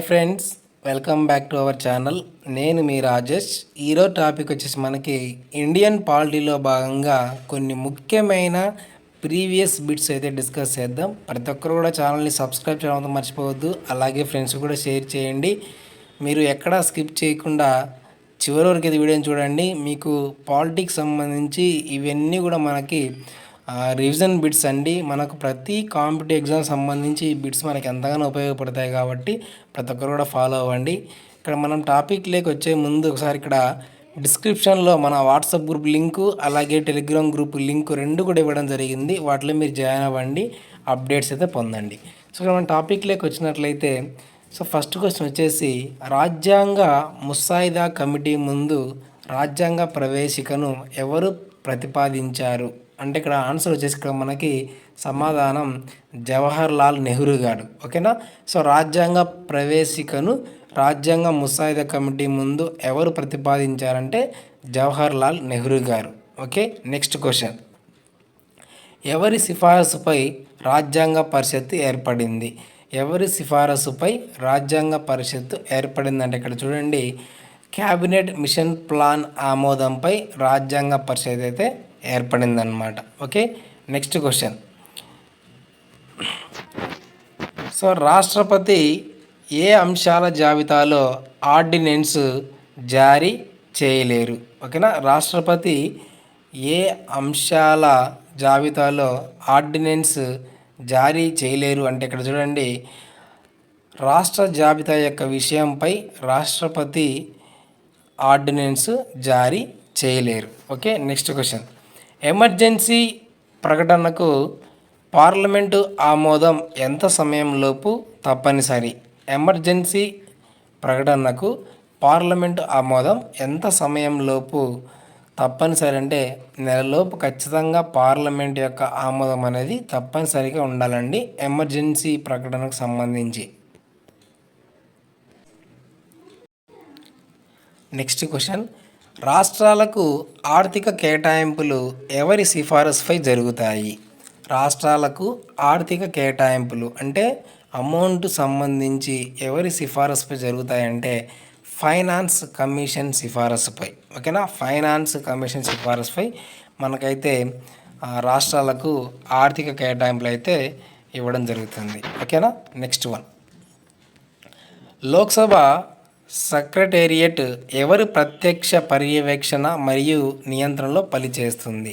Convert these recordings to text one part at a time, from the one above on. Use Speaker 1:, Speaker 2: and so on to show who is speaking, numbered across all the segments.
Speaker 1: Hi friends welcome back to our channel. నేను మీ రాజేష్. ఈరోజు టాపిక్ వచ్చేసి మనకి ఇండియన్ పాలిటీలో భాగంగా కొన్ని ముఖ్యమైన ప్రీవియస్ బిట్స్ అయితే డిస్కస్ చేద్దాం. ప్రతి ఒక్కరు కూడా ఛానల్ని సబ్స్క్రైబ్ చేయడం మర్చిపోవద్దు. అలాగే ఫ్రెండ్స్ కూడా షేర్ చేయండి. మీరు ఎక్కడా స్కిప్ చేయకుండా చివరి వరకు ఇది వీడియోని చూడండి. మీకు పాలిటిక్స్ సంబంధించి ఇవన్నీ కూడా మనకి రివిజన్ బిట్స్ అండి మనకు ప్రతి కాంపిటేటివ్ ఎగ్జామ్ సంబంధించి ఈ బిట్స్ మనకి ఎంతగానో ఉపయోగపడతాయి కాబట్టి ప్రతి ఒక్కరు కూడా ఫాలో అవ్వండి. ఇక్కడ మనం టాపిక్ లేక వచ్చే ముందు ఒకసారి ఇక్కడ డిస్క్రిప్షన్లో మన వాట్సాప్ గ్రూప్ లింకు అలాగే టెలిగ్రామ్ గ్రూప్ లింకు రెండు కూడా ఇవ్వడం జరిగింది. వాటిలో మీరు జాయిన్ అవ్వండి అప్డేట్స్ అయితే పొందండి. సో ఇక్కడ మన టాపిక్ లేక వచ్చినట్లయితే సో ఫస్ట్ క్వశ్చన్ వచ్చేసి రాజ్యాంగ ముసాయిదా కమిటీ ముందు రాజ్యాంగ ప్రవేశికను ఎవరు ప్రతిపాదించారు? అంటే ఇక్కడ ఆన్సర్ వచ్చేసి ఇక్కడ మనకి సమాధానం జవహర్ లాల్ నెహ్రూ గారు. ఓకేనా? సో రాజ్యాంగ ప్రవేశికను రాజ్యాంగ ముసాయిదా కమిటీ ముందు ఎవరు ప్రతిపాదించారంటే జవహర్ లాల్ నెహ్రూ గారు. ఓకే? నెక్స్ట్ క్వశ్చన్ ఎవరి సిఫారసుపై రాజ్యాంగ పరిషత్తు ఏర్పడింది? ఎవరి సిఫారసుపై రాజ్యాంగ పరిషత్తు ఏర్పడిందంటే ఇక్కడ చూడండి. క్యాబినెట్ మిషన్ ప్లాన్ ఆమోదంపై రాజ్యాంగ పరిషత్ అయితే ఏర్పడిందనమాట ఓకే? Next question. సో రాష్ట్రపతి ఏ అంశాల జాబితాలో ఆర్డినెన్స్ జారీ చేయలేరు? ఓకేనా? రాష్ట్రపతి ఏ అంశాల జాబితాలో ఆర్డినెన్స్ జారీ చేయలేరు? అంటే ఇక్కడ చూడండి. రాష్ట్ర జాబితా యొక్క విషయంపై రాష్ట్రపతి ఆర్డినెన్స్ జారీ చేయలేరు. ఓకే? Next question. ఎమర్జెన్సీ ప్రకటనకు పార్లమెంటు ఆమోదం ఎంత సమయంలోపు? తప్పనిసరి. ఎమర్జెన్సీ ప్రకటనకు పార్లమెంటు ఆమోదం ఎంత సమయంలోపు? తప్పనిసరి అంటే నెలలోపు ఖచ్చితంగా పార్లమెంట్ యొక్క ఆమోదం అనేది తప్పనిసరిగా ఉండాలండి. ఎమర్జెన్సీ ప్రకటనకు సంబంధించి. Next question. రాష్ట్రాలకు ఆర్థిక కేటాయింపులు ఎవరి సిఫారసుపై జరుగుతాయి? రాష్ట్రాలకు ఆర్థిక కేటాయింపులు అంటే అమౌంట్ సంబంధించి ఎవరి సిఫారసుపై జరుగుతాయంటే ఫైనాన్స్ కమిషన్ సిఫారసుపై. ఓకేనా? ఫైనాన్స్ కమిషన్ సిఫారసుపై మనకైతే రాష్ట్రాలకు ఆర్థిక కేటాయింపులు అయితే ఇవ్వడం జరుగుతుంది. ఓకేనా? Next one. లోక్సభ సెక్రటేరియట్ ఎవరి ప్రత్యక్ష పర్యవేక్షణ మరియు నియంత్రణలో పనిచేస్తుంది?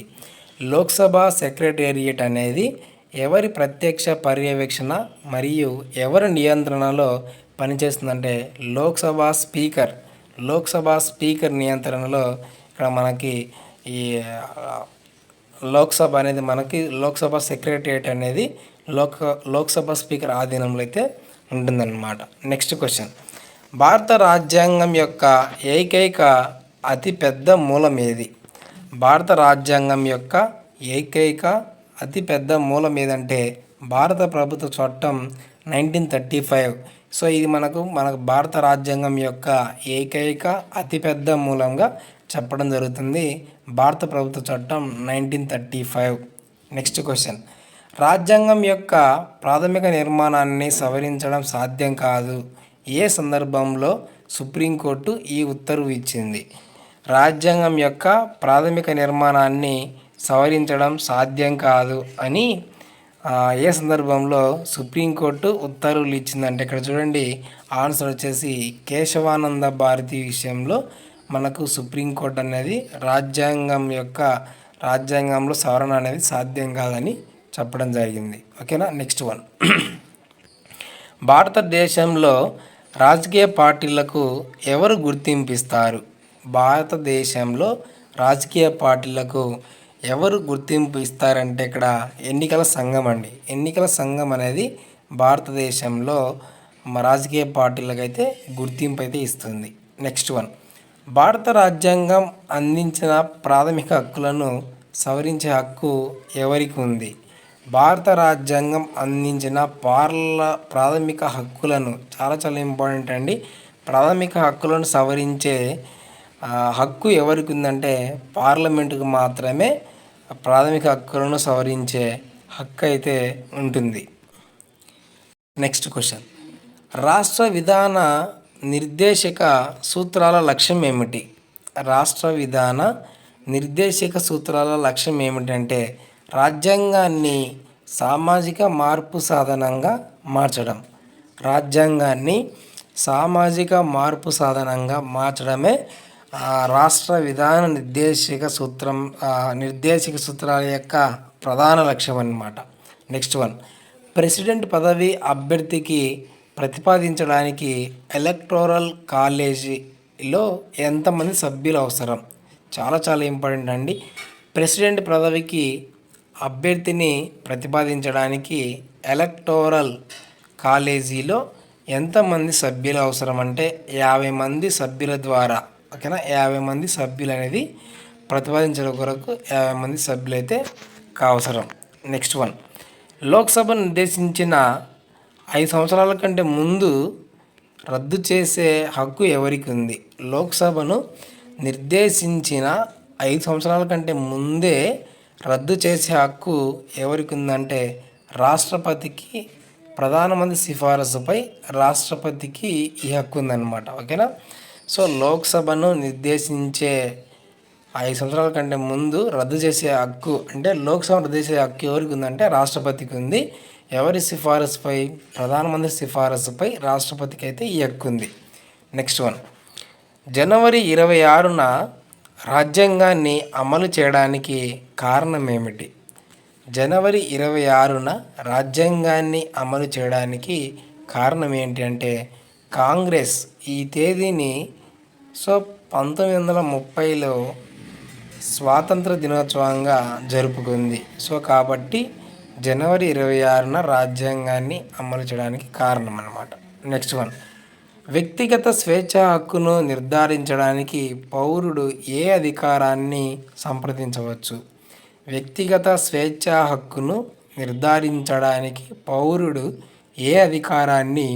Speaker 1: లోక్సభ సెక్రటేరియట్ అనేది ఎవరి ప్రత్యక్ష పర్యవేక్షణ మరియు ఎవరి నియంత్రణలో పనిచేస్తుందంటే లోక్సభ స్పీకర్. లోక్సభ స్పీకర్ నియంత్రణలో ఇక్కడ మనకి ఈ లోక్సభ అనేది మనకి లోక్సభ సెక్రటేరియట్ అనేది లోక్ లోక్సభ స్పీకర్ ఆధీనంలో అయితే ఉంటుందన్నమాట. Next question. భారత రాజ్యాంగం యొక్క ఏకైక అతిపెద్ద మూలం ఏది భారత రాజ్యాంగం యొక్క ఏకైక అతిపెద్ద మూలం ఏదంటే భారత ప్రభుత్వ చట్టం నైన్టీన్ థర్టీ ఫైవ్. సో ఇది మనకు మనకు భారత రాజ్యాంగం యొక్క ఏకైక అతిపెద్ద మూలంగా చెప్పడం జరుగుతుంది భారత ప్రభుత్వ చట్టం nineteen thirty five. Next question. రాజ్యాంగం యొక్క ప్రాథమిక నిర్మాణాన్ని సవరించడం సాధ్యం కాదు. ఏ సందర్భంలో సుప్రీంకోర్టు ఈ ఉత్తర్వు ఇచ్చింది? రాజ్యాంగం యొక్క ప్రాథమిక నిర్మాణాన్ని సవరించడం సాధ్యం కాదు అని ఏ సందర్భంలో సుప్రీంకోర్టు ఉత్తర్వులు ఇచ్చిందంటే ఇక్కడ చూడండి ఆన్సర్ వచ్చేసి కేశవానంద భారతి విషయంలో మనకు సుప్రీంకోర్టు అనేది రాజ్యాంగం యొక్క రాజ్యాంగంలో సవరణ అనేది సాధ్యం కాదని చెప్పడం జరిగింది. ఓకేనా? Next one. భారతదేశంలో రాజకీయ పార్టీలకు ఎవరు గుర్తింపిస్తారు? భారతదేశంలో రాజకీయ పార్టీలకు ఎవరు గుర్తింపు ఇస్తారంటే ఇక్కడ ఎన్నికల సంఘం అండి. ఎన్నికల సంఘం అనేది భారతదేశంలో రాజకీయ పార్టీలకు అయితే గుర్తింపు అయితే ఇస్తుంది. Next one. భారత రాజ్యాంగం అందించిన ప్రాథమిక హక్కులను సవరించే హక్కు ఎవరికి ఉంది? భారత రాజ్యాంగం అందించిన పార్ల ప్రాథమిక హక్కులను చాలా చాలా ఇంపార్టెంట్ అండి. ప్రాథమిక హక్కులను సవరించే హక్కు ఎవరికి ఉందంటే పార్లమెంటుకు మాత్రమే ప్రాథమిక హక్కులను సవరించే హక్కు అయితే ఉంటుంది. Next question. రాష్ట్ర విధాన నిర్దేశక సూత్రాల లక్ష్యం ఏమిటి? రాష్ట్ర విధాన నిర్దేశక సూత్రాల లక్ష్యం ఏమిటంటే రాజ్యాంగాన్ని సామాజిక మార్పు సాధనంగా మార్చడం. రాజ్యాంగాన్ని సామాజిక మార్పు సాధనంగా మార్చడమే రాష్ట్ర విధాన నిర్దేశిక సూత్రం నిర్దేశిక సూత్రాల యొక్క ప్రధాన లక్ష్యం అన్నమాట నెక్స్ట్ వన్ ప్రెసిడెంట్ పదవి అభ్యర్థికి ప్రతిపాదించడానికి ఎలక్టోరల్ కాలేజీలో ఎంతమంది సభ్యులు అవసరం? చాలా చాలా ఇంపార్టెంట్ అండి. ప్రెసిడెంట్ పదవికి అభ్యర్థిని ప్రతిపాదించడానికి ఎలక్టోరల్ కాలేజీలో ఎంతమంది సభ్యులు అవసరం అంటే యాభై మంది సభ్యుల ద్వారా ఓకేనా? యాభై మంది సభ్యులు అనేది ప్రతిపాదించడం కొరకు యాభై మంది సభ్యులైతే అవసరం నెక్స్ట్ వన్. లోక్సభ నిర్దేశించిన ఐదు సంవత్సరాల కంటే ముందు రద్దు చేసే హక్కు ఎవరికి ఉంది? లోక్సభను నిర్దేశించిన ఐదు సంవత్సరాల కంటే ముందే రద్దు చేసే హక్కు ఎవరికి ఉందంటే రాష్ట్రపతికి ప్రధానమంత్రి సిఫారసుపై రాష్ట్రపతికి ఈ హక్కు ఉందన్నమాట ఓకేనా? సో లోక్సభను నిర్దేశించే ఐదు సంవత్సరాల కంటే ముందు రద్దు చేసే హక్కు అంటే లోక్సభ రద్దు చేసే హక్కు ఎవరికి ఉందంటే రాష్ట్రపతికి ఉంది ఎవరి సిఫారసుపై ప్రధానమంత్రి సిఫారసుపై రాష్ట్రపతికి అయితే ఈ హక్కు ఉంది నెక్స్ట్ వన్. జనవరి ఇరవై ఆరున రాజ్యాంగాన్ని అమలు చేయడానికి కారణం ఏమిటి జనవరి ఇరవై ఆరున రాజ్యాంగాన్ని అమలు చేయడానికి కారణం ఏంటి అంటే కాంగ్రెస్ ఈ తేదీని సో పంతొమ్మిది వందల ముప్పైలో స్వాతంత్ర దినోత్సవంగా జరుపుకుంది. సో కాబట్టి జనవరి ఇరవై ఆరున రాజ్యాంగాన్ని అమలు చేయడానికి కారణం అన్నమాట నెక్స్ట్ వన్. వ్యక్తిగత స్వేచ్ఛ హక్కును నిర్ధారించడానికి పౌరుడు ఏ అధికారాన్ని సంప్రదించవచ్చు? వ్యక్తిగత స్వేచ్ఛ హక్కును నిర్ధారించడానికి పౌరుడు ఏ అధికారాన్ని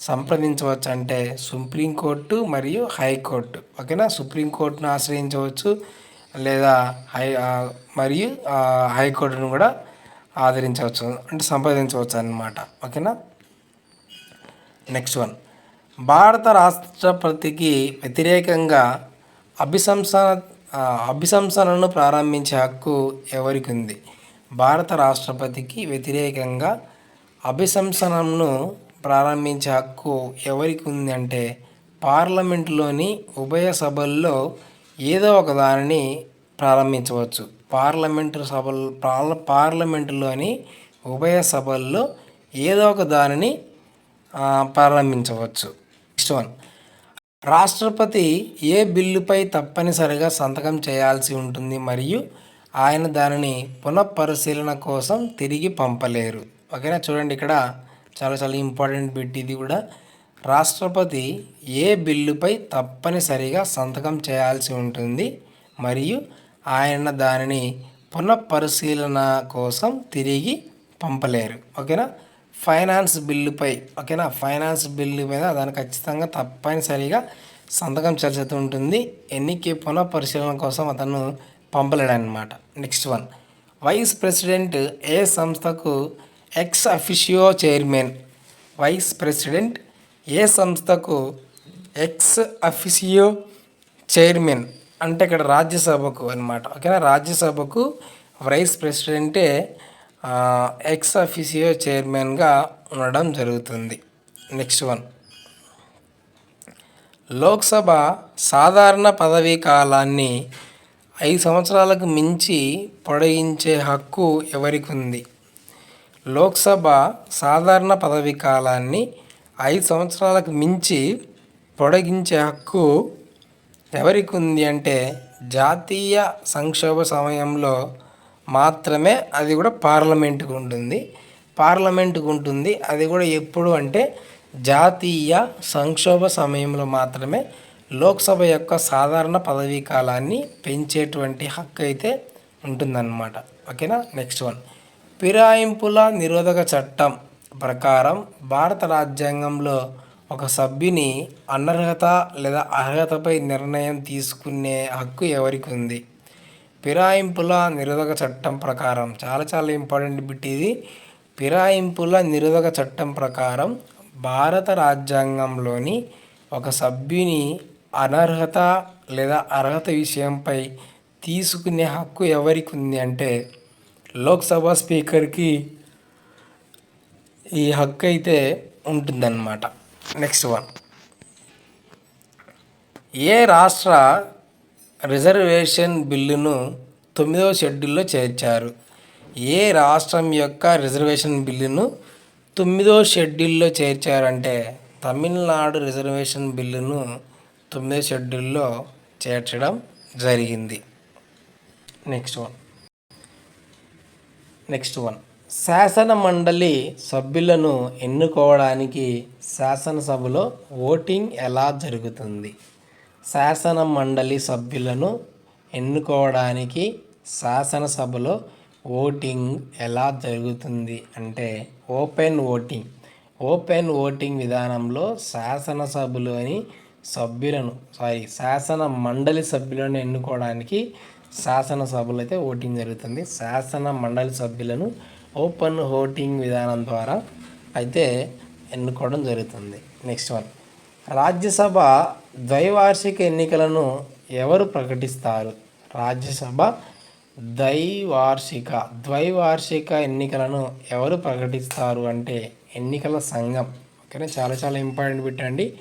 Speaker 1: సంప్రదించవచ్చు అంటే సుప్రీంకోర్టు మరియు హైకోర్టు. ఓకేనా? సుప్రీంకోర్టును ఆశ్రయించవచ్చు లేదా హై మరియు హైకోర్టును కూడా ఆదరించవచ్చు అంటే సంప్రదించవచ్చు అన్నమాట. ఓకేనా? Next one. భారత రాష్ట్రపతికి వ్యతిరేకంగా అభిశంసన అభిశంసనను ప్రారంభించే హక్కు ఎవరికి ఉంది భారత రాష్ట్రపతికి వ్యతిరేకంగా అభిశంసనను ప్రారంభించే హక్కు ఎవరికి ఉంది అంటే పార్లమెంటులోని ఉభయ సభల్లో ఏదో ఒక దానిని ప్రారంభించవచ్చు. పార్లమెంటు సభలు పార్ల పార్లమెంటులోని ఉభయ సభల్లో ఏదో ఒక దానిని ప్రారంభించవచ్చు. Next one. రాష్ట్రపతి ఏ బిల్లుపై తప్పనిసరిగా సంతకం చేయాల్సి ఉంటుంది మరియు ఆయన దానిని పునఃపరిశీలన కోసం తిరిగి పంపలేరు. ఓకేనా? చూడండి ఇక్కడ చాలా చాలా ఇంపార్టెంట్ బిట్ ఇది కూడా. రాష్ట్రపతి ఏ బిల్లుపై తప్పనిసరిగా సంతకం చేయాల్సి ఉంటుంది మరియు ఆయన దానిని పునఃపరిశీలన కోసం తిరిగి పంపలేరు. ఓకేనా? ఫైనాన్స్ బిల్లుపై ఓకేనా? ఫైనాన్స్ బిల్లు మీద దాన్ని ఖచ్చితంగా తప్పనిసరిగా సంతకం చేయాల్సి ఉంటుంది. ఎన్నిక పునఃపరిశీలన కోసం అతను పంపలేడనమాట నెక్స్ట్ వన్ వైస్ ప్రెసిడెంట్ ఏ సంస్థకు ex officio chairman vice president ఏ సంస్థకు ఎక్స్ అఫిషియో చైర్మన్ అంటే ఇక్కడ రాజ్యసభకు అనమాట ఓకేనా? రాజ్యసభకు వైస్ ప్రెసిడెంటే ఎక్స్ అఫిషియో చైర్మన్గా ఉండడం జరుగుతుంది. నెక్స్ట్ వన్ లోక్సభ సాధారణ పదవీ కాలాన్ని ఐదు సంవత్సరాలకు మించి పొడిగించే హక్కు ఎవరికి ఉంది లోక్సభ సాధారణ పదవీ కాలాన్ని ఐదు సంవత్సరాలకు మించి పొడిగించే హక్కు ఎవరికి ఉంది అంటే జాతీయ సంక్షోభ సమయంలో మాత్రమే అది కూడా పార్లమెంటుకు ఉంటుంది. పార్లమెంటుకు ఉంటుంది. అది కూడా ఎప్పుడు అంటే జాతీయ సంక్షోభ సమయంలో మాత్రమే లోక్సభ యొక్క సాధారణ పదవీ కాలాన్ని పెంచేటువంటి హక్కు అయితే ఉంటుందన్నమాట. ఓకేనా? Next one. ఫిరాయింపుల నిరోధక చట్టం ప్రకారం భారత రాజ్యాంగంలో ఒక సభ్యుని అనర్హత లేదా అర్హతపై నిర్ణయం తీసుకునే హక్కు ఎవరికి ఉంది? ఫిరాయింపుల నిరోధక చట్టం ప్రకారం చాలా చాలా ఇంపార్టెంట్ బిట్ ఇది. ఫిరాయింపుల నిరోధక చట్టం ప్రకారం భారత రాజ్యాంగంలోని ఒక సభ్యుని అనర్హత లేదా అర్హత విషయంపై తీసుకునే హక్కు ఎవరికి ఉంది అంటే లోక్సభ స్పీకర్కి ఈ హక్కు అయితే ఉంటుందన్నమాట. నెక్స్ట్ వన్ ఏ రాష్ట్ర రిజర్వేషన్ బిల్లును తొమ్మిదవ షెడ్యూల్లో చేర్చారు. ఏ రాష్ట్రం యొక్క రిజర్వేషన్ బిల్లును తొమ్మిదవ షెడ్యూల్లో చేర్చారంటే తమిళనాడు రిజర్వేషన్ బిల్లును తొమ్మిదవ షెడ్యూల్లో చేర్చడం జరిగింది. Next one. Next one. శాసన మండలి సభ్యులను ఎన్నుకోవడానికి శాసనసభలో ఓటింగ్ ఎలా జరుగుతుంది? శాసన మండలి సభ్యులను ఎన్నుకోవడానికి శాసనసభలో ఓటింగ్ ఎలా జరుగుతుంది అంటే ఓపెన్ ఓటింగ్. ఓపెన్ ఓటింగ్ విధానంలో శాసనసభలోని సభ్యులను సారీ శాసన మండలి సభ్యులను ఎన్నుకోవడానికి శాసనసభలో అయితే ఓటింగ్ జరుగుతుంది. శాసన మండలి సభ్యులను ఓపెన్ ఓటింగ్ విధానం ద్వారా అయితే ఎన్నుకోవడం జరుగుతుంది. Next one. రాజ్యసభ ద్వైవార్షిక ఎన్నికలను ఎవరు ప్రకటిస్తారు? రాజ్యసభ ద్వైవార్షిక ద్వైవార్షిక ఎన్నికలను ఎవరు ప్రకటిస్తారు అంటే ఎన్నికల సంఘం. ఓకేనా? చాలా చాలా ఇంపార్టెంట్ పెట్టండి.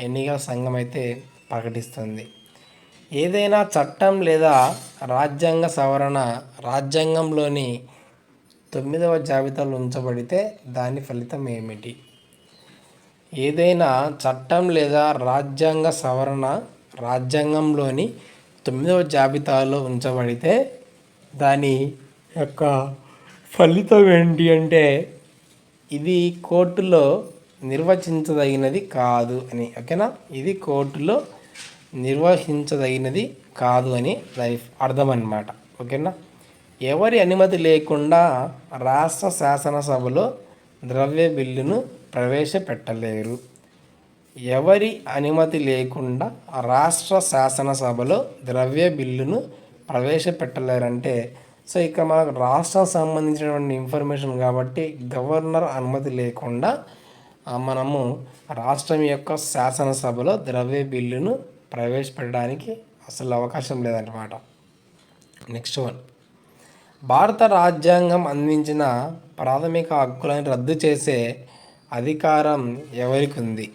Speaker 1: ఎన్నికల సంఘం అయితే ప్రకటిస్తుంది. ఏదైనా చట్టం లేదా రాజ్యాంగ సవరణ రాజ్యాంగంలోని తొమ్మిదవ జాబితాలో ఉంచబడితే దాని ఫలితం ఏమిటి? ఏదైనా చట్టం లేదా రాజ్యాంగ సవరణ రాజ్యాంగంలోని తొమ్మిదవ జాబితాలో ఉంచబడితే దాని యొక్క ఫలితం ఏంటి అంటే ఇది కోర్టులో నిర్వచించదగినది కాదు అని ఓకేనా? ఇది కోర్టులో నిర్వహించదగినది కాదు అని దాని అర్థం అన్నమాట ఓకేనా? ఎవరి అనుమతి లేకుండా రాష్ట్ర శాసనసభలో ద్రవ్య బిల్లును ప్రవేశపెట్టలేరు. ఎవరి అనుమతి లేకుండా రాష్ట్ర శాసనసభలో ద్రవ్య బిల్లును ప్రవేశపెట్టలేరంటే సో ఇక మనకు రాష్ట్రం సంబంధించినటువంటి ఇన్ఫర్మేషన్ కాబట్టి గవర్నర్ అనుమతి లేకుండా మనము రాష్ట్రం యొక్క శాసనసభలో ద్రవ్య బిల్లును ప్రవేశపెట్టడానికి అసలు అవకాశం లేదన్నమాట. Next one. భారత రాజ్యాంగం అందించిన ప్రాథమిక హక్కులను రద్దు చేసే అధికారం ఎవరికి ఉంది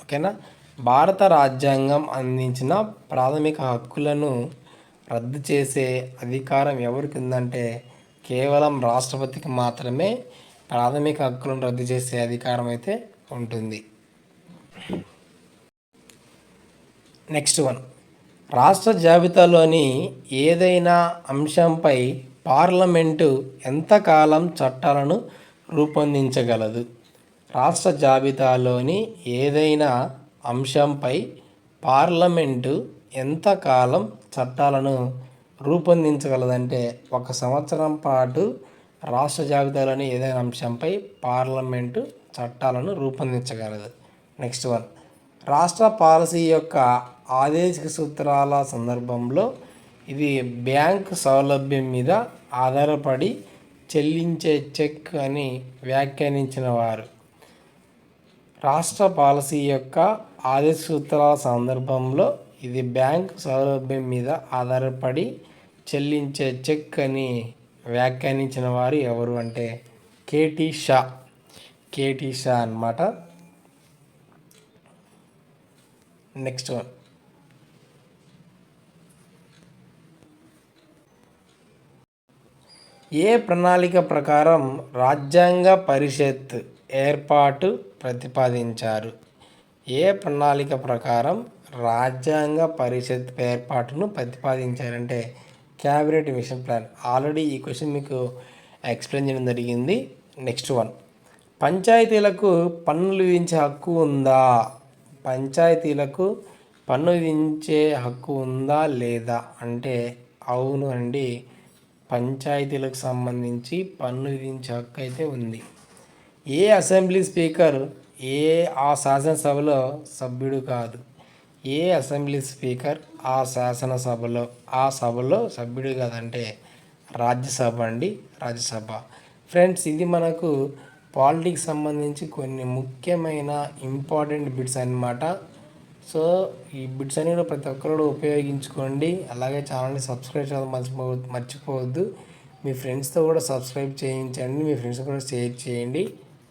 Speaker 1: ఓకేనా? భారత రాజ్యాంగం అందించిన ప్రాథమిక హక్కులను రద్దు చేసే అధికారం ఎవరికి ఉందంటే కేవలం రాష్ట్రపతికి మాత్రమే ప్రాథమిక హక్కులను రద్దు చేసే అధికారం అయితే ఉంటుంది. Next one. రాష్ట్ర జాబితాలోని ఏదైనా అంశంపై పార్లమెంటు ఎంతకాలం చట్టాలను రూపొందించగలదు? రాష్ట్ర జాబితాలోని ఏదైనా అంశంపై పార్లమెంటు ఎంతకాలం చట్టాలను రూపొందించగలదంటే ఒక సంవత్సరం పాటు రాష్ట్ర జాబితాలోని ఏదైనా అంశంపై పార్లమెంటు చట్టాలను రూపొందించగలదు. Next one. రాష్ట్ర పాలసీ యొక్క ఆదేశిక సూత్రాల సందర్భంలో ఇది బ్యాంక్ సౌలభ్యం మీద ఆధారపడి చెల్లించే చెక్ అని వ్యాఖ్యానించిన వారు. రాష్ట్ర పాలసీ యొక్క ఆదేశ సూత్రాల సందర్భంలో ఇది బ్యాంక్ సౌలభ్యం మీద ఆధారపడి చెల్లించే చెక్ అని వ్యాఖ్యానించిన వారు ఎవరు అంటే కేటీ షా. కేటీ షా అనమాట నెక్స్ట్ వన్ ఏ ప్రణాళిక ప్రకారం రాజ్యాంగ పరిషత్ ఏర్పాటు ప్రతిపాదించారు. ఏ ప్రణాళిక ప్రకారం రాజ్యాంగ పరిషత్ ఏర్పాటును ప్రతిపాదించారంటే క్యాబినెట్ మిషన్ ప్లాన్. ఆల్రెడీ ఈ క్వశ్చన్ మీకు ఎక్స్ప్లెయిన్ చేయడం జరిగింది. Next one. పంచాయతీలకు పన్నులు విధించే హక్కు ఉందా? పంచాయతీలకు పన్ను విధించే హక్కు ఉందా లేదా? అంటే అవును అండి. పంచాయతీలకు సంబంధించి పన్ను విధించే హక్కు అయితే ఉంది. ఏ అసెంబ్లీ స్పీకర్ ఏ ఆ శాసనసభలో సభ్యుడు కాదు. ఏ అసెంబ్లీ స్పీకర్ ఆ శాసనసభలో ఆ సభలో సభ్యుడు కాదంటే రాజ్యసభ అండి రాజ్యసభ. ఫ్రెండ్స్ ఇది మనకు పాలిటిక్స్ సంబంధించి కొన్ని ముఖ్యమైన ఇంపార్టెంట్ బిట్స్ అన్నమాట. సో ఈ బిట్స్ అన్ని కూడా ప్రతి ఒక్కరు ఉపయోగించుకోండి. అలాగే ఛానల్ని సబ్స్క్రైబ్ చేయడం మర్చిపో మర్చిపోవద్దు. మీ ఫ్రెండ్స్తో కూడా సబ్స్క్రైబ్ చేయించండి. మీ ఫ్రెండ్స్ కూడా షేర్ చేయండి.